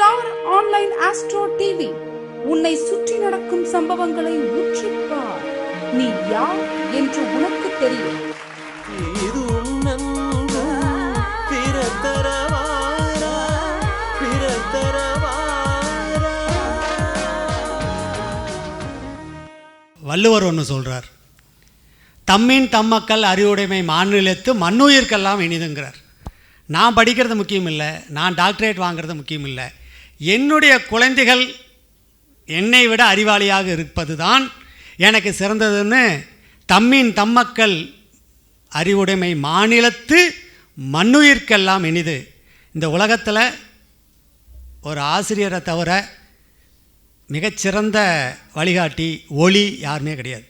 Star online astro TV. உன்னை சுற்றி நடக்கும் சம்பவங்களை உற்றிப்பார் நீ யார் என்று உனக்கு தெரியும். இது உன்னன்பு பிறத்தரவாரா பிறத்தரவாரா. வள்ளுவர் ஒன்று சொல்கிறார் தம்மின் தம்மக்கள் அறிவுடைமை மாநிலத்து மண்ணுயிர்க்கெல்லாம் இனிதுங்கிறார். நான் படிக்கிறது முக்கியம் இல்லை நான் டாக்டரேட் வாங்குறது முக்கியம் இல்லை என்னுடைய குழந்தைகள் என்னை விட அறிவாளியாக இருப்பது தான் எனக்கு சிறந்ததுன்னு தம்மின் தம்மக்கள் அறிவுடைமை மாநிலத்து மண்ணுயிர்க்கெல்லாம் இனிது. இந்த உலகத்தில் ஒரு ஆசிரியரை தவிர மிகச்சிறந்த வழிகாட்டி ஒளி யாருமே கிடையாது.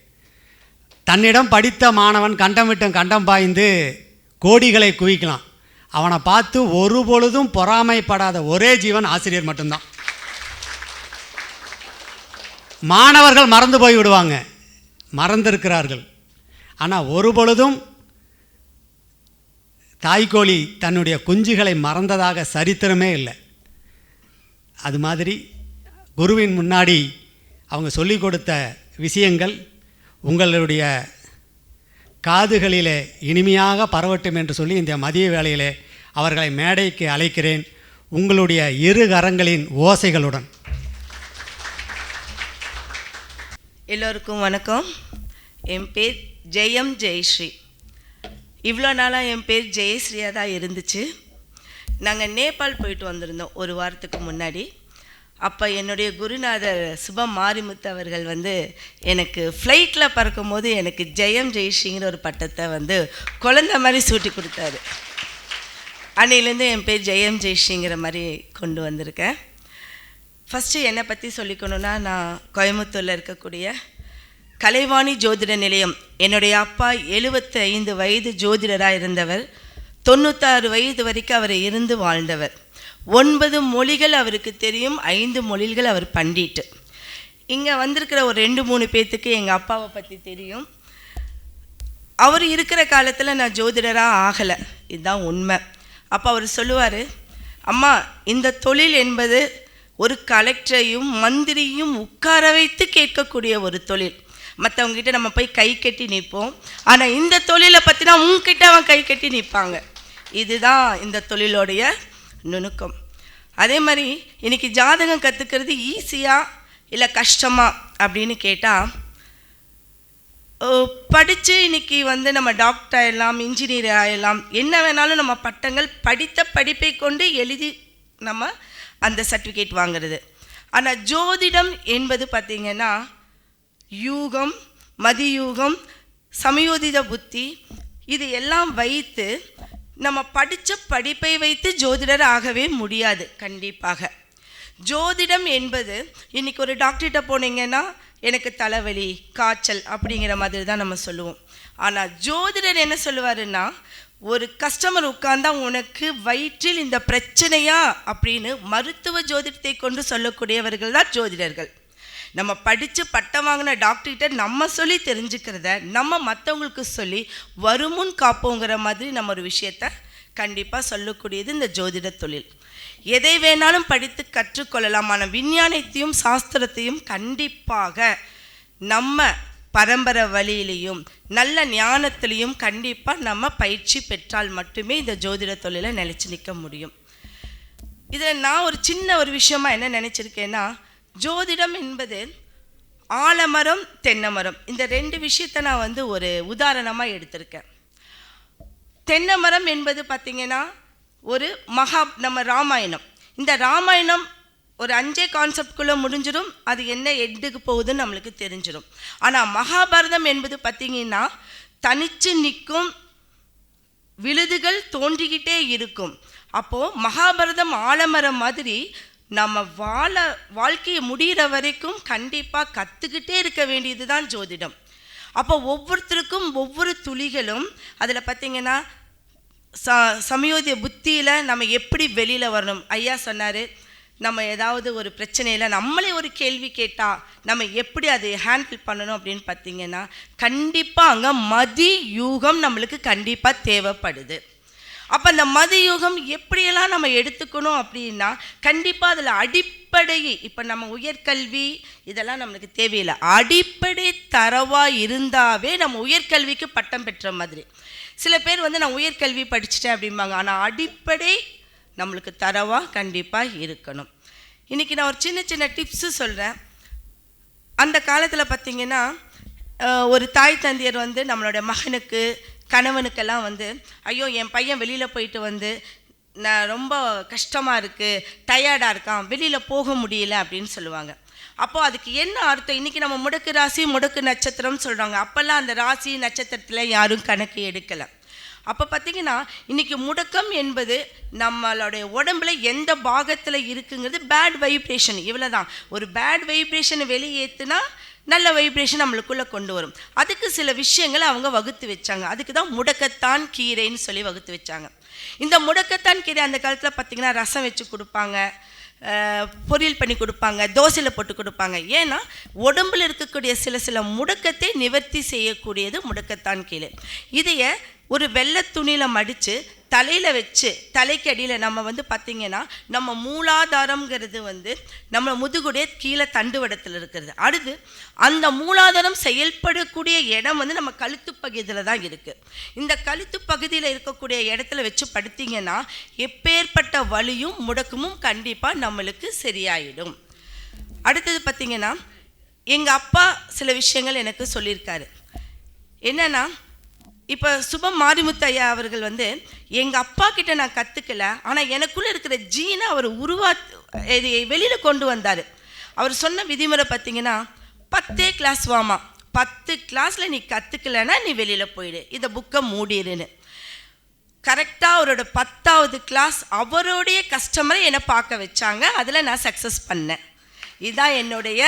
தன்னிடம் படித்த மாணவன் கண்டம் விட்டும் கண்டம் பாய்ந்து கோடிகளை குவிக்கலாம். அவனை பார்த்து ஒரு பொழுதும் பொறாமைப்படாத ஒரே ஜீவன் ஆசிரியர் மட்டும்தான். மாணவர்கள் மறந்து போய் விடுவாங்க. மறந்திருக்கிறார்கள். ஆனால் ஒரு பொழுதும் தாய்க்கோழி தன்னுடைய குஞ்சுகளை மறந்ததாக சரித்திரமே இல்லை. அது மாதிரி குருவின் முன்னாடி அவங்க சொல்லிக் கொடுத்த விஷயங்கள் உங்களுடைய காதுகளிலே இனிமையாக பரவட்டும் என்று சொல்லி இந்த மதிய வேளையிலே அவர்களை மேடைக்கு அழைக்கிறேன். உங்களுடைய இரு கரங்களின் ஓசைகளுடன். எல்லோருக்கும் வணக்கம். என் பேர் ஜெயம் ஜெயஸ்ரீ. இவ்வளோ நாளாக என் பேர் ஜெயஸ்ரீயாக தான் இருந்துச்சு. நாங்கள் நேபாள் போயிட்டு வந்திருந்தோம் ஒரு வாரத்துக்கு முன்னாடி. அப்போ என்னுடைய குருநாதர் சுபம் மாரிமுத்து அவர்கள் வந்து எனக்கு ஃப்ளைட்டில் பறக்கும்போது எனக்கு ஜெயம் ஜெய்ஷிங்கிற ஒரு பட்டத்தை வந்து குழந்த மாதிரி சூட்டி கொடுத்தாரு. அன்னையிலேருந்து என் பேர் ஜெயம் ஜெய்ஷிங்கிற மாதிரி கொண்டு வந்திருக்கேன். ஃபஸ்ட்டு என்னை பற்றி சொல்லிக்கணுன்னா நான் கோயம்புத்தூரில் இருக்கக்கூடிய கலைவாணி ஜோதிட நிலையம். என்னுடைய அப்பா 75 ஐந்து வயது ஜோதிடராக இருந்தவர். தொண்ணூத்தாறு வயது வரைக்கும் அவர் இருந்து வாழ்ந்தவர். ஒன்பது மொழிகள் அவருக்கு தெரியும் ஐந்து மொழிகள் அவர் பண்டிட்டு. இங்கே வந்திருக்கிற ஒரு ரெண்டு மூணு பேர்த்துக்கு எங்கள் அப்பாவை பற்றி தெரியும். அவர் இருக்கிற காலத்தில் நான் ஜோதிடராக ஆகலை. இதுதான் உண்மை. அப்போ அவர் சொல்லுவார் அம்மா இந்த தொழில் என்பது ஒரு கலெக்டரையும் மந்திரியும் உட்கார வைத்து கேட்கக்கூடிய ஒரு தொழில். மற்றவங்ககிட்ட நம்ம போய் கை கட்டி நிற்போம். ஆனால் இந்த தொழிலை பற்றினா உங்ககிட்ட அவன் கை கட்டி நிற்பாங்க. இதுதான் இந்த தொழிலோடைய நுணுக்கம். அதே மாதிரி இன்னைக்கு ஜாதகம் கற்றுக்கிறது ஈஸியா இல்லை கஷ்டமா அப்படின்னு கேட்டால் படித்து இன்னைக்கு வந்து நம்ம டாக்டர் ஆயிடலாம் இன்ஜினியர் ஆயிடலாம் என்ன வேணாலும் நம்ம பட்டங்கள் படித்த படிப்பை கொண்டு எழுதி நம்ம அந்த சர்டிஃபிகேட் வாங்குறது. ஆனால் ஜோதிடம் என்பது பார்த்திங்கன்னா யூகம் மதியூகம் சமயோதித புத்தி இது எல்லாம் வைத்து நம்ம படித்த படிப்பை வைத்து ஜோதிடர் ஆகவே முடியாது கண்டிப்பாக. ஜோதிடம் என்பது இன்றைக்கி ஒரு டாக்டர்கிட்ட போனீங்கன்னா எனக்கு தலைவலி காய்ச்சல் அப்படிங்கிற மாதிரி தான் நம்ம சொல்லுவோம். ஆனால் ஜோதிடர் என்ன சொல்லுவாருன்னா ஒரு கஸ்டமர் உட்கார்ந்தா உனக்கு வயிற்றில் இந்த பிரச்சனையா அப்படின்னு மருத்துவ ஜோதிடத்தை கொண்டு சொல்லக்கூடியவர்கள் தான் ஜோதிடர்கள். நம்ம படித்து பட்டம் வாங்கின டாக்டர்கிட்ட நம்ம சொல்லி தெரிஞ்சுக்கிறத நம்ம மற்றவங்களுக்கு சொல்லி வருமுன் காப்போங்கிற மாதிரி நம்ம ஒரு விஷயத்த கண்டிப்பாக சொல்லக்கூடியது இந்த ஜோதிட தொழில். எதை வேணாலும் படித்து கற்றுக்கொள்ளலாம் ஆனால் விஞ்ஞானத்தையும் சாஸ்திரத்தையும் கண்டிப்பாக நம்ம பரம்பரை வழியிலையும் நல்ல ஞானத்திலையும் கண்டிப்பாக நம்ம பயிற்சி பெற்றால் மட்டுமே இந்த ஜோதிட தொழிலை நிலைச்சு நிற்க முடியும். இதில் நான் ஒரு சின்ன ஒரு விஷயமா என்ன நினச்சிருக்கேன்னா ஜோதிடம் என்பது ஆலமரம் தென்னைமரம். இந்த ரெண்டு விஷயத்தை நான் வந்து ஒரு உதாரணமாக எடுத்திருக்கேன். தென்னைமரம் என்பது பார்த்திங்கன்னா ஒரு மகா நம்ம ராமாயணம். இந்த ராமாயணம் ஒரு அஞ்சே கான்செப்ட்குள்ளே முடிஞ்சிடும் அது என்ன எட்டுக்கு போகுதுன்னு நம்மளுக்கு தெரிஞ்சிடும் ஆனால் மகாபாரதம் என்பது பார்த்திங்கன்னா தனிச்சு நிற்கும் விழுதுகள் தோன்றிக்கிட்டே இருக்கும். அப்போது மகாபாரதம் ஆலமரம் மாதிரி நம்ம வாழ வாழ்க்கையை முடிகிற வரைக்கும் கண்டிப்பாக கற்றுக்கிட்டே இருக்க வேண்டியது தான் ஜோதிடம். அப்போ ஒவ்வொருத்தருக்கும் ஒவ்வொரு துளிகளும் அதில் பார்த்தீங்கன்னா ச சமயோதிய புத்தியில் நம்ம எப்படி வெளியில் வரணும்? ஐயா சொன்னார் நம்ம ஏதாவது ஒரு பிரச்சனையில் நம்மளே ஒரு கேள்வி கேட்டால் நம்ம எப்படி அதை ஹேண்டில் பண்ணணும் அப்படின்னு பார்த்தீங்கன்னா கண்டிப்பாக அங்கே மதி யூகம் நம்மளுக்கு கண்டிப்பாக தேவைப்படுது. அப்போ அந்த மதியுகம் எப்படியெல்லாம் நம்ம எடுத்துக்கணும் அப்படின்னா கண்டிப்பாக அதில் அடிப்படை இப்போ நம்ம உயர்கல்வி இதெல்லாம் நம்மளுக்கு தேவையில்லை. அடிப்படை தரவாக இருந்தாவே நம்ம உயர்கல்விக்கு பட்டம் பெற்ற மாதிரி. சில பேர் வந்து நான் உயர்கல்வி படிச்சுட்டேன் அப்படிம்பாங்க. ஆனால் அடிப்படை நம்மளுக்கு தரவாக கண்டிப்பாக இருக்கணும். இன்றைக்கி நான் ஒரு சின்ன சின்ன டிப்ஸு சொல்கிறேன் அந்த காலத்தில் பார்த்திங்கன்னா ஒரு தாய் தந்தையர் வந்து நம்மளோட மகனுக்கு கணவனுக்கெல்லாம் வந்து ஐயோ என் பையன் வெளியில் போயிட்டு வந்து நான் ரொம்ப கஷ்டமாக இருக்குது டயர்டாக இருக்கான் வெளியில் போக முடியல அப்படின்னு சொல்லுவாங்க. அப்போது அதுக்கு என்ன அர்த்தம்? இன்றைக்கி நம்ம முடக்கு ராசி முடக்கு நட்சத்திரம்னு சொல்கிறாங்க அப்போல்லாம் அந்த ராசி நட்சத்திரத்தில் யாரும் கணக்கு எடுக்கலை. அப்போ பார்த்தீங்கன்னா இன்றைக்கி முடக்கம் என்பது நம்மளுடைய உடம்புல எந்த பாகத்தில் இருக்குங்கிறது பேட் வைப்ரேஷன் இவ்வளோ தான் ஒரு பேட் வைப்ரேஷனை வெளியேற்றுனா நல்ல வைப்ரேஷன் நம்மளுக்குள்ளே கொண்டு வரும். அதுக்கு சில விஷயங்களை அவங்க வகுத்து வச்சாங்க. அதுக்கு தான் முடக்கத்தான் கீரைன்னு சொல்லி வகுத்து வச்சாங்க. இந்த முடக்கத்தான் கீரை அந்த காலத்தில் பார்த்தீங்கன்னா ரசம் வச்சு கொடுப்பாங்க. பொரியல் பண்ணி கொடுப்பாங்க. தோசையில் போட்டு கொடுப்பாங்க. ஏன்னா உடம்பில் இருக்கக்கூடிய சில சில முடக்கத்தை நிவர்த்தி செய்யக்கூடியது முடக்கத்தான் கீழே இதைய ஒரு வெள்ளை துணியில் மடித்து தலையில் வச்சு தலைக்கு அடியில் நம்ம வந்து பார்த்திங்கன்னா நம்ம மூலாதாரம்ங்கிறது வந்து நம்ம முதுகுடைய கீழே தண்டுவடத்தில் இருக்கிறது. அடுத்து அந்த மூலாதாரம் செயல்படக்கூடிய இடம் வந்து நம்ம கழுத்து பகுதியில் தான் இருக்குது இந்த கழுத்து பகுதியில் இருக்கக்கூடிய இடத்துல வச்சு படுத்திங்கன்னா எப்பேற்பட்ட வலியும் முடக்கமும் கண்டிப்பாக நம்மளுக்கு சரியாயிடும். அடுத்தது பார்த்திங்கன்னா எங்கள் அப்பா சில விஷயங்கள் எனக்கு சொல்லியிருக்காரு. என்னென்னா இப்போ சுபம் மாரிமுத்து ஐயா அவர்கள் வந்து எங்கள் அப்பா கிட்ட நான் கற்றுக்கல ஆனால் எனக்குள்ளே இருக்கிற ஜீனை அவர் உருவா இது வெளியில் கொண்டு வந்தார். அவர் சொன்ன விதிமுறை பார்த்தீங்கன்னா பத்தே கிளாஸ் வாமா பத்து கிளாஸில் நீ கற்றுக்கலைன்னா நீ வெளியில் போயிடு. இந்த புக்கை மூடிடுன்னு. கரெக்டாக அவரோட பத்தாவது கிளாஸ் அவருடைய கஸ்டமரை என்னை பார்க்க வச்சாங்க அதில் நான் சக்ஸஸ் பண்ணேன். இதுதான் என்னுடைய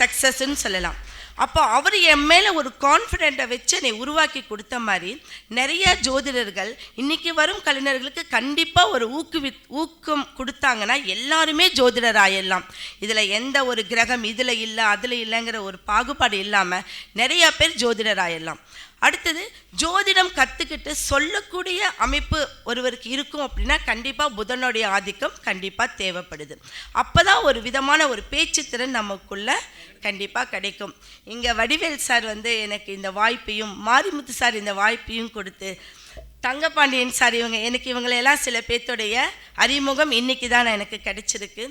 சக்ஸஸ்ன்னு சொல்லலாம். அப்போ அவர் என் மேலே ஒரு கான்ஃபிடெண்ட்டை வச்சு என்னை உருவாக்கி கொடுத்த மாதிரி நிறைய ஜோதிடர்கள் இன்னைக்கு வரும் கலைஞர்களுக்கு கண்டிப்பாக ஒரு ஊக்குவி ஊக்கம் கொடுத்தாங்கன்னா எல்லாருமே ஜோதிடர் ஆயிடலாம். இதில் எந்த ஒரு கிரகம் இதில் இல்லை அதில் இல்லைங்கிற ஒரு பாகுபாடு இல்லாமல் நிறைய பேர் ஜோதிடர் ஆயிடலாம். அடுத்தது ஜோதிடம் கற்றுக்கிட்டு சொல்லக்கூடிய அமைப்பு ஒருவருக்கு இருக்கும் அப்படின்னா கண்டிப்பாக புதனுடைய ஆதிக்கம் கண்டிப்பாக தேவைப்படுது. அப்போ தான் ஒரு விதமான ஒரு பேச்சுத்திறன் நமக்குள்ள கண்டிப்பாக கிடைக்கும். இங்கே வடிவேல் சார் வந்து எனக்கு இந்த வாய்ப்பையும் மாரிமுத்து சார் இந்த வாய்ப்பையும் கொடுத்து தங்கப்பாண்டியன் சார் இவங்க எனக்கு இவங்களெல்லாம் சில பேர்த்துடைய அறிமுகம் இன்றைக்கி தான் எனக்கு கிடைச்சிருக்கு.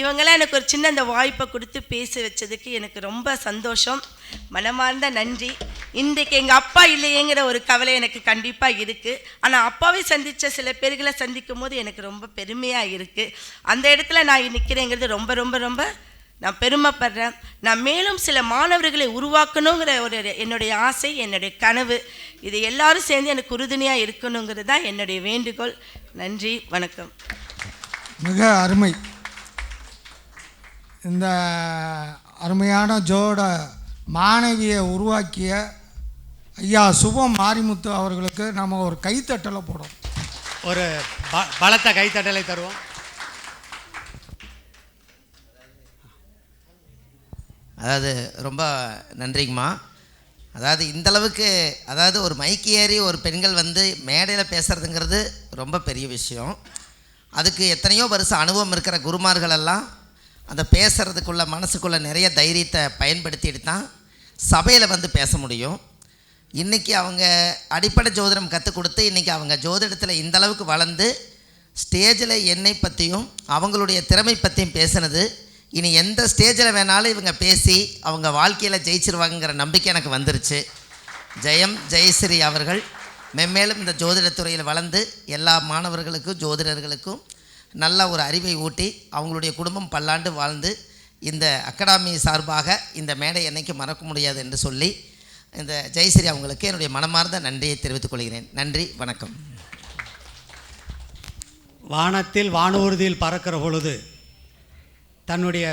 இவங்கெல்லாம் எனக்கு ஒரு சின்ன அந்த வாய்ப்பை கொடுத்து பேச வச்சதுக்கு எனக்கு ரொம்ப சந்தோஷம். மனமார்ந்த நன்றி. இன்றைக்கு எங்கள் அப்பா இல்லையேங்கிற ஒரு கவலை எனக்கு கண்டிப்பாக இருக்குது ஆனால் அப்பாவை சந்தித்த சில பேர்களை சந்திக்கும் போது எனக்கு ரொம்ப பெருமையாக இருக்குது அந்த இடத்துல நான் நிற்கிறேங்கிறது ரொம்ப ரொம்ப ரொம்ப நான் பெருமைப்படுறேன். நான் மேலும் சில மாணவர்களை உருவாக்கணுங்கிற ஒரு என்னுடைய ஆசை என்னுடைய கனவு. இது எல்லாரும் சேர்ந்து எனக்கு உறுதுணையாக இருக்கணுங்கிறது தான் என்னுடைய வேண்டுகோள். நன்றி வணக்கம். மிக அருமை. இந்த அருமையான ஜோட மாணவியை உருவாக்கிய ஐயா சுபம் மாரிமுத்து அவர்களுக்கு நம்ம ஒரு கைத்தட்டலை போடுறோம். ஒரு ப பலத்த கைத்தட்டலை தருவோம். அதாவது ரொம்ப நன்றிங்கம்மா. அதாவது இந்த அளவுக்கு அதாவது ஒரு மைக்கு ஏறி ஒரு பெண்கள் வந்து மேடையில் பேசுகிறதுங்கிறது ரொம்ப பெரிய விஷயம். அதுக்கு எத்தனையோ வருஷம் அனுபவம் இருக்கிற குருமார்கள் எல்லாம் அந்த பேசுகிறதுக்குள்ள மனசுக்குள்ளே நிறைய தைரியத்தை பயன்படுத்திட்டு தான் சபையில் வந்து பேச முடியும். இன்றைக்கி அவங்க அடிப்படை ஜோதிடம் கற்றுக் கொடுத்து இன்றைக்கி அவங்க ஜோதிடத்தில் இந்தளவுக்கு வளர்ந்து ஸ்டேஜில் என்னை பற்றியும் அவங்களுடைய திறமை பற்றியும் பேசினது. இனி எந்த ஸ்டேஜில் வேணாலும் இவங்க பேசி அவங்க வாழ்க்கையில் ஜெயிச்சிருவாங்கங்கிற நம்பிக்கை எனக்கு வந்துருச்சு. ஜெயம் ஜெயஸ்ரீ அவர்கள் மென்மேலும் இந்த ஜோதிடத்துறையில் வளர்ந்து எல்லா மாணவர்களுக்கும் ஜோதிடர்களுக்கும் நல்ல ஒரு அறிவை ஊட்டி அவங்களுடைய குடும்பம் பல்லாண்டு வாழ்ந்து இந்த அகாடமி சார்பாக இந்த மேடை என்னைக்கு மறக்க முடியாது என்று சொல்லி இந்த ஜெயஸ்ரீ அவங்களுக்கு என்னுடைய மனமார்ந்த நன்றியை தெரிவித்துக் கொள்கிறேன். நன்றி வணக்கம். வானத்தில் வானூர்தியில் பறக்கிற பொழுது தன்னுடைய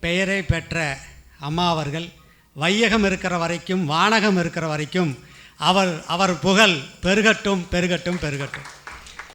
பெயரை பெற்ற அம்மா அவர்கள் வையகம் இருக்கிற வரைக்கும் வானகம் இருக்கிற வரைக்கும் அவர் அவர் புகழ் பெருகட்டும் பெருகட்டும் பெருகட்டும்.